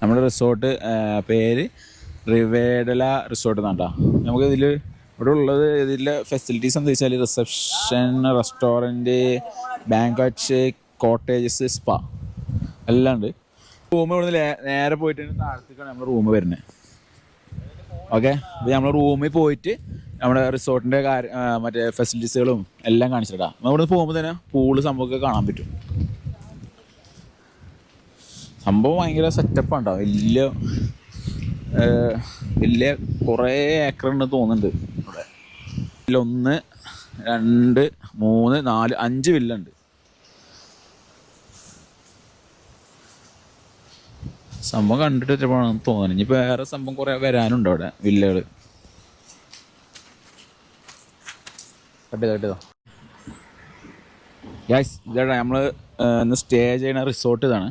നമ്മുടെ റിസോർട്ട് പേര് റിവേഡല റിസോർട്ട് എന്നാട്ടാ നമുക്ക് ഇതിൽ ഇവിടെ ഉള്ളത് ഇതിലെ ഫെസിലിറ്റീസ് എന്താ വെച്ചാൽ reception restaurant banquet cottages spa എല്ലാം ഉണ്ട്. റൂം ഇവിടുന്ന് നേരെ പോയിട്ട് താഴത്തേക്കാണ് നമ്മുടെ റൂം വരുന്നത്. ഓക്കെ അപ്പോൾ നമ്മൾ റൂമിൽ പോയിട്ട് നമ്മുടെ റിസോർട്ടിന്റെ കാര്യം മറ്റേ ഫെസിലിറ്റീസുകളും എല്ലാം കാണിച്ചിട്ടാണ് നമ്മൾ ഇവിടുന്ന് പോകുമ്പോൾ തന്നെ പൂൾ സംഭവമൊക്കെ കാണാൻ പറ്റും. സംഭവം ഭയങ്കര സെറ്റപ്പ് കേട്ടോ വലിയ വലിയ കുറേ ഏക്കർ ഉണ്ട് തോന്നുന്നുണ്ട് ഇവിടെ. ഇതിലൊന്ന് രണ്ട് മൂന്ന് നാല് അഞ്ച് വില്ലുണ്ട്. സംഭവം കണ്ടിട്ട് വെച്ചപ്പോഴാണ് തോന്നുന്നത് ഇനി വേറെ സംഭവം കുറേ വരാനുണ്ട് അവിടെ വില്ലകൾ കട്ട് കട്ട് ചെയ്തോ? ഗ്യാസ് ഇതാ നമ്മൾ ഇന്ന് സ്റ്റേ ചെയ്യുന്ന റിസോർട്ട് ഇതാണ്.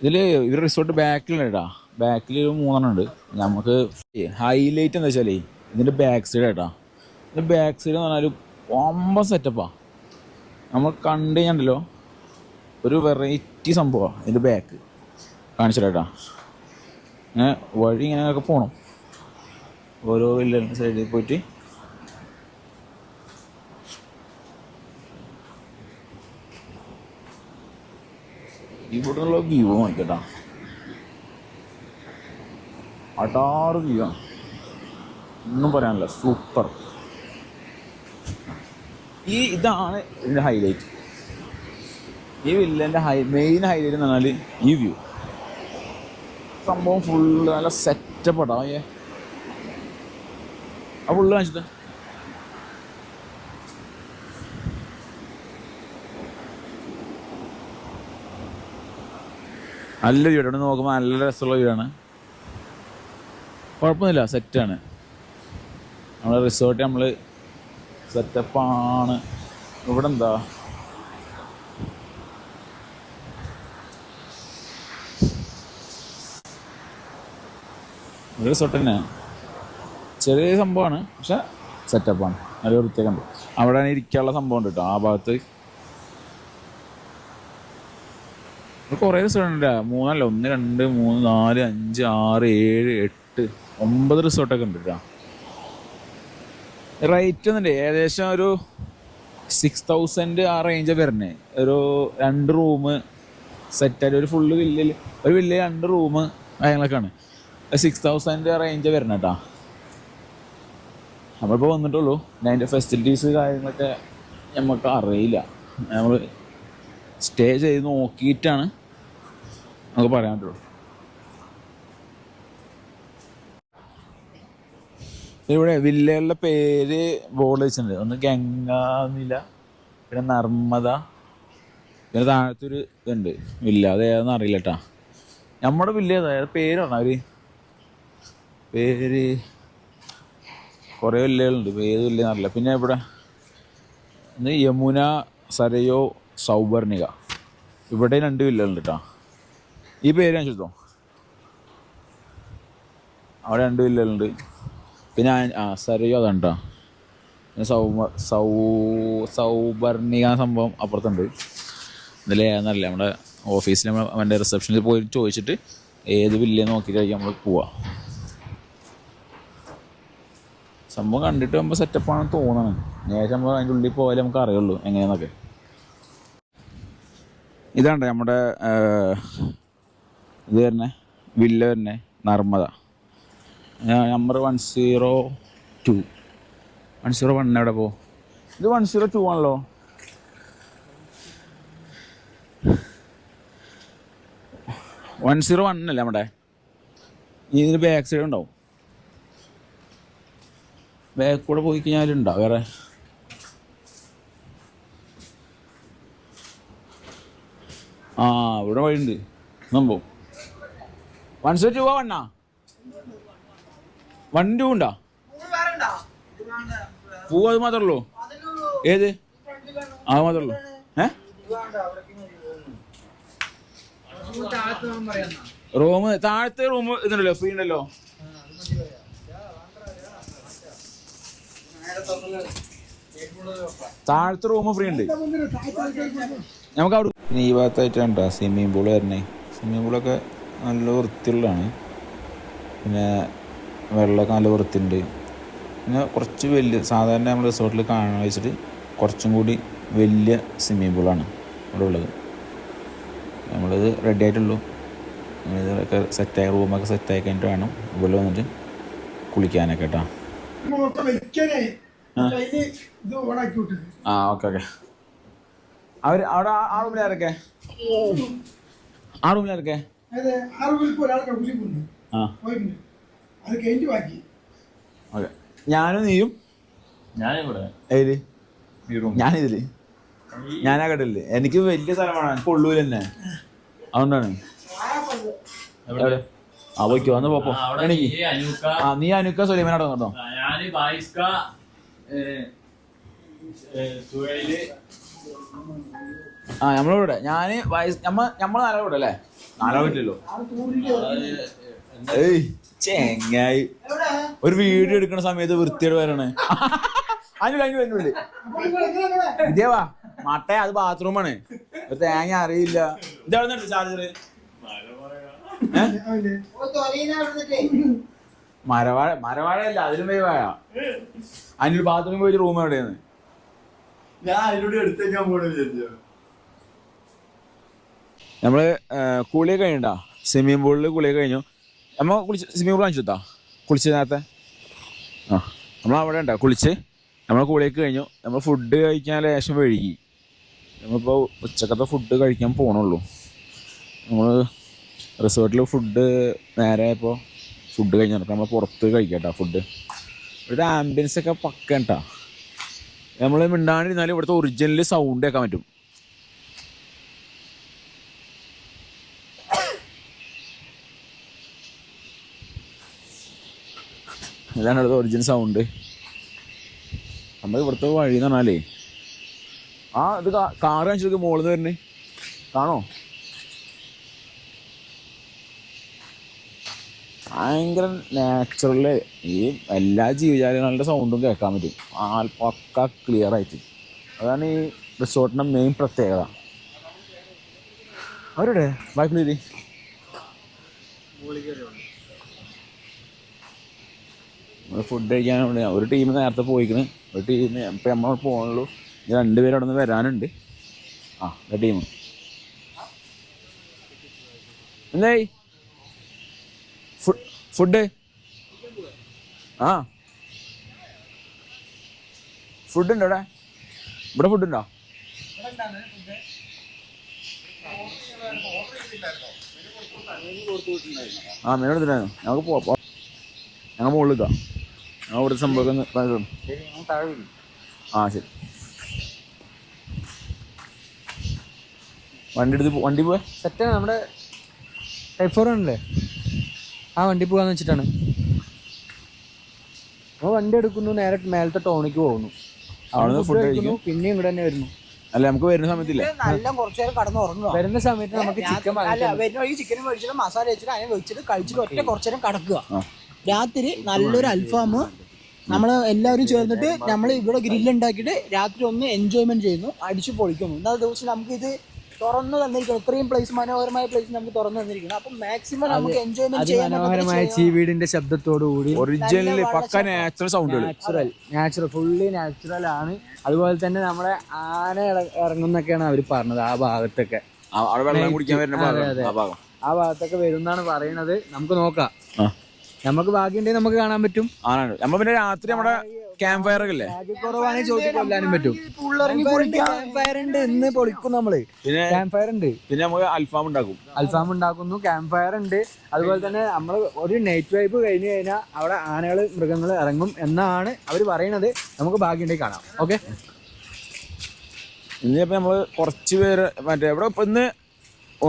ഇതിൽ ഇവർ റിസോർട്ട് ബാക്കിലുണ്ട് ബാക്കിൽ മൂന്നെണ്ണം ഉണ്ട്. നമുക്ക് ഹൈലൈറ്റ് എന്താ വെച്ചാലേ ഇതിന്റെ ബാക്ക് സൈഡ് കേട്ടാ ഇതിന്റെ ബാക്ക് സൈഡ് എന്ന് പറഞ്ഞാൽ ഒമ്പ സെറ്റപ്പാ നമ്മൾ കണ്ടു ഒരു വെറൈറ്റി സംഭവമാണ് ഇതിന്റെ ബാക്ക് കാണിച്ചിട്ടാ. ഇങ്ങനെ വഴി ഇങ്ങനെയൊക്കെ പോകണം ഓരോ വില്ലിന്റെ സൈഡിൽ പോയിട്ട് ഇവിടെയുള്ള വ്യൂ നോക്കട്ടാ അടാറ് വ്യൂ ആണ് ഒന്നും പറയാനില്ല സൂപ്പർ ഈ ഇതാണ് ഇതിന്റെ ഹൈലൈറ്റ് ഈ വില്ലന്റെ ഹൈ മെയിൻ ഹൈലൈറ്റ് എന്ന് പറഞ്ഞാൽ ഈ വ്യൂ സംഭവം ഫുള്ള് നല്ല സെറ്റപ്പ് ഇടാ ഏ ആ ഫുള്ള് കാണിച്ചിട്ട്. നല്ല വീടാണ് നോക്കുമ്പോൾ നല്ല രസമുള്ള വീടാണ് കുഴപ്പമൊന്നുമില്ല സെറ്റാണ് നമ്മുടെ റിസോർട്ട് നമ്മൾ സെറ്റപ്പാണ് ഇവിടെ എന്താ? ഒരു റിസോർട്ട് തന്നെ. ചെറിയ സംഭവമാണ് പക്ഷെ സെറ്റപ്പാണ് നല്ല വൃത്തിയൊക്കെ ഉണ്ട് അവിടെ ഇരിക്കാനുള്ള സംഭവം ഉണ്ട് കേട്ടോ. ആ ഭാഗത്ത് കുറേ റിസോർട്ട് ഉണ്ട് മൂന്നല്ല ഒന്ന് രണ്ട് മൂന്ന് നാല് അഞ്ച് ആറ് ഏഴ് എട്ട് ഒമ്പത് റിസോർട്ടൊക്കെ ഉണ്ട് കേട്ടോ റേറ്റ് ഒന്നുണ്ട് ഏകദേശം ഒരു സിക്സ് തൗസൻഡ് ആ റേഞ്ച് വരുന്നത് ഒരു രണ്ട് റൂം സെറ്റായിട്ട് ഒരു ഫുള്ള് വില്ലിൽ ഒരു വില്ല രണ്ട് റൂം കാര്യങ്ങളൊക്കെയാണ് സിക്സ് തൗസൻഡ് ആ റേഞ്ച് വരുന്നത് കേട്ടോ നമ്മളിപ്പോൾ വന്നിട്ടുള്ളൂ. അതിന്റെ ഫെസിലിറ്റീസ് കാര്യങ്ങളൊക്കെ നമുക്ക് അറിയില്ല. നമ്മൾ സ്റ്റേ ചെയ്ത് നോക്കിയിട്ടാണ് നമുക്ക് പറയാൻ പറ്റുള്ളൂ ഇവിടെ വില്ലകളുടെ പേര് ബോർഡ് വെച്ചിട്ടുണ്ട്. ഒന്ന് ഗംഗാനില പിന്നെ നർമ്മദ പിന്നെ താഴത്തൊരു ഇതുണ്ട്. വില്ല അത് ഏതാണെന്ന് അറിയില്ല കേട്ടാ നമ്മുടെ വില്ല ഏതാ? ഏതാ പേര് പറഞ്ഞ അവർ? പേര് കുറേ വില്ലകളുണ്ട്. ഏത് വില്ല അറിയില്ല. പിന്നെ ഇവിടെ യമുന സരയോ സൗവർണിക. ഇവിടെ രണ്ട് വില്ലകളുണ്ട് കേട്ടോ ഈ പേര് ഞാൻ ചോദിച്ചോ അവിടെ രണ്ട് വില്ലകളുണ്ട് പിന്നെ ആ- സരയോ അതുണ്ട പിന്നെ സൗമ സൗ സൗവർണിക സംഭവം അപ്പുറത്തുണ്ട്. ഇതിൽ ഏതെന്നറിയില്ല. നമ്മുടെ ഓഫീസിൽ നമ്മൾ അവന്റെ റിസപ്ഷനിൽ പോയി ചോദിച്ചിട്ട് ഏത് വില്ല നോക്കിയിട്ടായിരിക്കും നമ്മൾ പോവാ. സംഭവം കണ്ടിട്ട് നമ്മൾ സെറ്റപ്പാണെന്ന് തോന്നണം. നേരെ നമ്മൾ അതിന്റെ ഉള്ളിൽ പോയാലേ നമുക്ക് അറിയുള്ളൂ എങ്ങനെയാന്നൊക്കെ. ഇതാണ് നമ്മുടെ ഇത് തന്നെ വില്ല തന്നെ Narmada. Number one zero two one zero one എവിടെ പോ? ഇത് വൺ സീറോ ടു ആണല്ലോ. വൺ സീറോ വൺ അല്ലേ നമ്മുടെ? ഇതിന് ബാക്ക് സൈഡ് ഉണ്ടാവും. ബാക്ക് കൂടെ പോയി കഴിഞ്ഞാൽ ഉണ്ടാവും. വേറെ. ആ ഇവിടെ വഴിയുണ്ട്. സംഭവം വൺ സീറോ ടു വണ്ണാ? വൺ ടു ഉണ്ടാ പൂ അത് മാത്രമേ ഉള്ളൂ? ഏത്? ആ മാത്രമേ ഉള്ളൂ. ഏ? റൂം താഴത്തെ റൂം ഇതുണ്ടല്ലോ ഫ്രീ ഉണ്ടല്ലോ. താഴത്തെ റൂം ഫ്രീ ഉണ്ട്. നമുക്ക് അവിടെ ഈ ഭാഗത്തായിട്ടാണ് സ്വിമ്മിംഗ് പൂൾ വരണേ സ്വിമ്മിംഗ് പൂളൊക്കെ നല്ല വൃത്തിയുള്ളതാണ്. പിന്നെ വെള്ളമൊക്കെ നല്ല വൃത്തിയുണ്ട്. പിന്നെ കുറച്ച് വലിയ സാധാരണ നമ്മൾ റിസോർട്ടിൽ കാണാൻ വെച്ചിട്ട് കുറച്ചും കൂടി വലിയ സ്വിമ്മിംഗ് പൂളാണ് ഇവിടെ ഉള്ളത്. നമ്മളിത് റെഡി ആയിട്ടുള്ളൂ. ഇതൊക്കെ സെറ്റായി റൂമൊക്കെ സെറ്റായി കഴിഞ്ഞിട്ട് വേണം ഇവിടെ വന്നിട്ട് കുളിക്കാനൊക്കെ കേട്ടോ. ആ. Okay okay. അവർ അവിടെ ആ റൂമിലാരൊക്കെ ആ റൂമിലാരൊക്കെ അതായത് പോയിട്ടുണ്ട്. അത് കഴിഞ്ഞ് ബാക്കി. ഓക്കെ. ഞാനും നീയും? ഞാനിവിടെ. ഏതിൽ? ഞാനിതിൽ. ഞാനാ കടലിൽ എനിക്ക് വലിയ സ്ഥലമാണ്. എനിക്ക് ഉള്ളൂര് തന്നെ അതുകൊണ്ടാണ്. എവിടെ? ആ പോയിക്കോ. അന്ന് പോപ്പോ. ആ, എനിക്ക് നീ, അനൂക്ക, ആ നീ അനുക്ക സുലൈമാനോട് കേട്ടോ ആ, നമ്മളിവിടെ. ഞാൻ വയസ് നമ്മ നമ്മളെ നാലവിടെ അല്ലേ? നാലാൾ പറ്റില്ലല്ലോ ഏയ് ചെങ്ങായി. ഒരു വീഡിയോ എടുക്കുന്ന സമയത്ത് വൃത്തിയോട് വരണേ. അതിന് കഴിഞ്ഞു വരുന്നുള്ളു ഇതേവാ മട്ട അത് ബാത്റൂമാണ് ഒരു തേങ്ങ അറിയില്ല. ഇതാണ് ചാർജർ മരവാഴ മരവാഴയല്ല അതിലും പോയി വാഴ. അതിനൊരു ബാത്റൂമിൽ പോയി റൂം എവിടെയാണ് ഞാൻ അതിലൂടെ എടുത്തേക്കാൻ പോകണമെന്ന് വിചാരിച്ചു നമ്മൾ കുളി കഴിഞ്ഞിട്ടാ? സ്വിമ്മിംഗ് പൂളിൽ കുളി കഴിഞ്ഞു. നമ്മ കുളിച്ച് സ്വിമ്മിംഗ് പൂൾ കാണിച്ചു കുളിച്ച് നേരത്തെ ആ നമ്മൾ അവിടെ ഉണ്ടാ കുളിച്ച്. നമ്മൾ കുളിയൊക്കെ കഴിഞ്ഞു. നമ്മൾ ഫുഡ് കഴിക്കാൻ ലേശം വഴുകി നമ്മളിപ്പോൾ ഉച്ചക്കത്തെ ഫുഡ് കഴിക്കാൻ പോകണുള്ളൂ നമ്മൾ റിസോർട്ടിൽ ഫുഡ് നേരെ ഇപ്പോൾ ഫുഡ് കഴിഞ്ഞാൽ നമ്മൾ പുറത്ത് കഴിക്കട്ടോ ഫുഡ് ഇവിടുത്തെ ആംബിയൻസ് ഒക്കെ പക്ക കേട്ടാ നമ്മൾ മിണ്ടാണ്ടിരുന്നാലും ഇവിടുത്തെ ഒറിജിനൽ സൗണ്ട് കേൾക്കാൻ പറ്റും. ഇതാണ് ഇവിടുത്തെ ഒറിജിനൽ സൗണ്ട് നമ്മൾ ഇവിടുത്തെ വഴി എന്ന് പറഞ്ഞാലേ ആ ഇത് കാറ് കാണിച്ചു മുകളിൽ നിന്ന് വരുന്നേ കാണോ? ഭയങ്കര നാച്ചുറൽ ഈ എല്ലാ ജീവജാലങ്ങളുടെ സൗണ്ടും കേൾക്കാൻ പറ്റും. ആ പക്ക ക്ലിയർ ആയിട്ട്. അതാണ് ഈ റിസോർട്ടിന്റെ മെയിൻ പ്രത്യേകത. അവരുടെ ബാക്കിലി ഫുഡ് കഴിക്കാൻ വേണ്ടി ഒരു ടീം നേരത്തെ പോയിക്കണ്. ഒരു ടീം ഇപ്പം നമ്മൾ പോകണുള്ളൂ ഇനി രണ്ടുപേരും അവിടെ നിന്ന് വരാനുണ്ട്. ആ ടീം എന്തായി? ഫുഡ് ആ. ഫുഡ് ഉണ്ടോ ഇവിടെ ഇവിടെ ഫുഡ് ഉണ്ടോ? ആ മെനു എടുത്തിട്ടായിരുന്നു ഞങ്ങൾക്ക് ഞങ്ങൾ മുകളിൽ നിൽക്കാം. ഇവിടുത്തെ സംഭവം ആ ശരി. വണ്ടി എടുത്ത് വണ്ടി പോവാ? സെറ്റാണ് നമ്മുടെ ടൈപ്പ് ഫോർ ആണല്ലേ? ആ വണ്ടി പോകാന്ന് വെച്ചിട്ടാണ്. നമ്മൾ വണ്ടി എടുക്കുന്നു നേരെ മേലത്തെ ടൗണിക്ക് പോകുന്നു. അവിടെ ഫുഡ് കഴിക്കുന്നു പിന്നെ ഇവിടെ തന്നെ വരുന്നു. അല്ല നമുക്ക് വരുന്ന സമയത്തില്ല. നല്ല കുറച്ചു നേരം കടന്ന് ഉറങ്ങുക വരുന്ന സമയത്ത് നമുക്ക് ചിക്കൻ അല്ല വരുന്ന വഴി ചിക്കൻ മേടിച്ചിട്ട് മസാല വെച്ചിട്ട് അതിനെ വെച്ചിട്ട് കഴിച്ചിട്ട് ഒറ്റ കുറച്ചു നേരം കടക്കുക. ആ. രാത്രി നല്ലൊരു അൽഫാം നമ്മൾ എല്ലാവരും ചേർന്നിട്ട് നമ്മൾ ഇവിടെ ഗ്രില്ല് ഉണ്ടാക്കിയിട്ട് രാത്രി ഒന്ന് എൻജോയ്മെന്റ് ചെയ്യുന്നു. അടിച്ചു പൊളിക്കുന്നു. എന്നാൽ ദിവസം നമുക്ക് ഇത് തുറന്നു തന്നിരിക്കണം. ഇത്രയും പ്ലേസ് മനോഹരമായ പ്ലേസ് നമുക്ക് തുറന്നു തന്നിരിക്കണം. അപ്പൊ മാക്സിമം നമുക്ക് എൻജോയ്മെന്റ് ചെയ്യാൻ മനോഹരമായ ചീവീടിന്റെ ശബ്ദത്തോടു കൂടി ഒറിജിനലി പക്ക natural sound natural natural fully natural ആണ്. അതുപോലെ തന്നെ നമ്മുടെ ആന ഇറ- ഇറങ്ങുന്നൊക്കെയാണ് അവർ പറഞ്ഞത് ആ ഭാഗത്തൊക്കെ. അവിടെ വെള്ളം കുടിക്കാൻ വരുന്ന ഭാഗം ആ ഭാഗം. ആ ഭാഗത്തൊക്കെ വരുന്നാണ് പറയുന്നത്. നമുക്ക് നോക്കാം. നമുക്ക് ഭാഗ്യമുണ്ടെങ്കിൽ നമുക്ക് കാണാൻ പറ്റും. ആണോ നമ്മ പിന്നെ രാത്രി നമ്മുടെ ക്യാമ്പ് ഫയർ ഒക്കെ ഇല്ലേ? ഭാഗ്യക്കുറവാണെങ്കിൽ ചോദിച്ചു കൊല്ലാനും പറ്റും. ക്യാമ്പ് ഫയർ ഉണ്ട് ഇന്ന് പൊളിക്കും നമ്മൾ. പിന്നെ ക്യാമ്പ് ഫയർ ഉണ്ട്. പിന്നെ നമുക്ക് അൽഫാം ഉണ്ടാക്കും. അൽഫാം ഉണ്ടാക്കുന്നു ക്യാമ്പ് ഫയർ ഉണ്ട്. അതുപോലെ തന്നെ നമ്മൾ ഒരു നൈറ്റ് വൈബ് കഴിഞ്ഞു കഴിഞ്ഞാൽ അവിടെ ആനകൾ മൃഗങ്ങൾ ഇറങ്ങും എന്നാണ് അവർ പറയുന്നത്. നമുക്ക് ഭാഗ്യമുണ്ടെങ്കിൽ കാണാം. ഓക്കെ? ഇന്നിപ്പോ നമ്മൾ കുറച്ച് പേര് മറ്റേ ഇവിടെ ഇപ്പൊ ഇന്ന്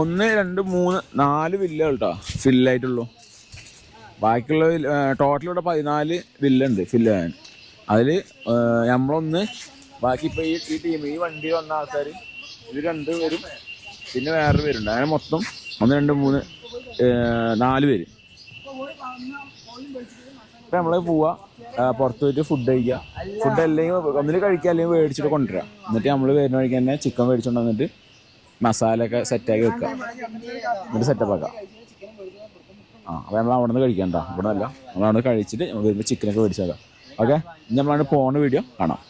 ഒന്ന് രണ്ട് മൂന്ന് നാല് വില്ല കേട്ടോ ഫില്ലായിട്ടുള്ളൂ ബാക്കിയുള്ള ടോട്ടൽ ഇവിടെ പതിനാല് വില്ലുണ്ട് ഫില്ല് ചെയ്യാൻ. അതിൽ നമ്മളൊന്ന് ബാക്കി ഇപ്പോൾ ഈ ഈ ടീം ഈ വണ്ടി വന്ന ആൾക്കാർ ഇത് രണ്ട് പേരും പിന്നെ വേറൊരു പേരുണ്ട്. അങ്ങനെ മൊത്തം ഒന്ന് രണ്ട് മൂന്ന് നാല് പേര്. അപ്പം നമ്മൾ പോവാ പുറത്ത് പോയിട്ട് ഫുഡ് കഴിക്കുക ഫുഡ് അല്ലെങ്കിൽ ഒന്നിൽ കഴിക്കുക അല്ലെങ്കിൽ മേടിച്ചിട്ട് കൊണ്ടുവരാം. എന്നിട്ട് നമ്മൾ വരുന്ന വഴിക്ക് തന്നെ ചിക്കൻ മേടിച്ചുകൊണ്ട് വന്നിട്ട് മസാല ഒക്കെ സെറ്റാക്കി വെക്കുക എന്നിട്ട് സെറ്റപ്പ് ആക്കാം. ആ അപ്പോൾ നമ്മൾ അവിടെ നിന്ന് കഴിക്കണ്ട ഇവിടെ അല്ല. നമ്മൾ അവിടെ കഴിച്ചിട്ട് നമ്മൾ വരുമ്പോൾ ചിക്കനൊക്കെ മേടിച്ചേക്കാം ഓക്കെ ഇനി നമ്മളാണ് പോകുന്ന വീഡിയോ കാണാം.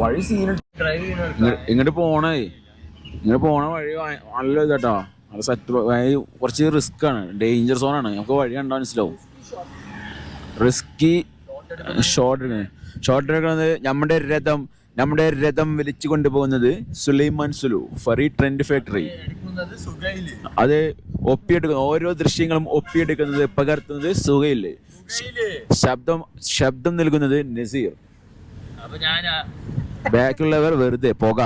വഴി സീന ഇങ്ങോട്ട് പോണേ. ഇങ്ങോട്ട് പോണ വഴി നല്ല ഇതാട്ടോ നല്ല സെറ്റ് വഴി കുറച്ച് റിസ്ക് ആണ്. ഡേഞ്ചർ സോൺ ആണ്. നമുക്ക് വഴി കണ്ടാൽ മനസ്സിലാവും. റിസ്കി ഷോർട്ട് ഷോർട്ട് എടുക്കുന്നത് നമ്മുടെ രഥം നമ്മുടെ രഥം വലിച്ചു കൊണ്ടുപോകുന്നത് സുലൈമാൻ സുലു ഫറി ട്രെൻഡ് ഫാക്ടറി. അത് ഒപ്പിയെടുക്കുന്നത് ഓരോ ദൃശ്യങ്ങളും ഒപ്പിയെടുക്കുന്നത് പകർത്തുന്നത് സുഹയിൽ ശബ്ദം ശബ്ദം നൽകുന്നത് നസീർ. ബാക്കിയുള്ളവർ വെറുതെ പുക.